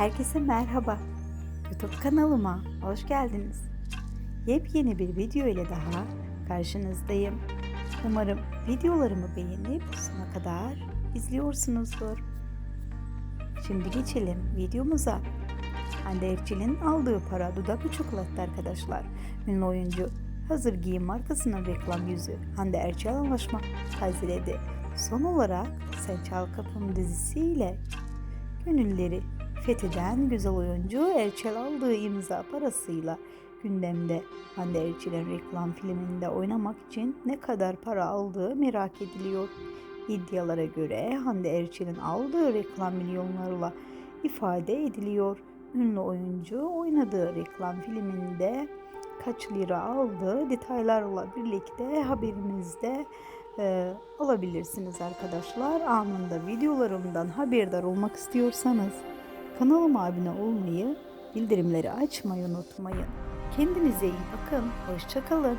Herkese merhaba. YouTube kanalıma hoş geldiniz. Yepyeni bir video ile daha karşınızdayım. Umarım videolarımı beğenip sona kadar izliyorsunuzdur. Şimdi geçelim videomuza. Hande Erçel'in aldığı para dudak uçuklattı arkadaşlar. Ünlü oyuncu hazır giyim markasının reklam yüzü Hande Erçel anlaşma taziledi. Son olarak Sen Çal Kapım dizisiyle gönülleri fetheden güzel oyuncu Erçel aldığı imza parasıyla gündemde. Hande Erçel'in reklam filminde oynamak için ne kadar para aldığı merak ediliyor. İddialara göre Hande Erçel'in aldığı reklam milyonlarla ifade ediliyor. Ünlü oyuncu oynadığı reklam filminde kaç lira aldığı detaylarla birlikte haberimizde e, alabilirsiniz arkadaşlar. Anında videolarımdan haberdar olmak istiyorsanız kanalıma abone olmayı, bildirimleri açmayı unutmayın. Kendinize iyi bakın. Hoşçakalın.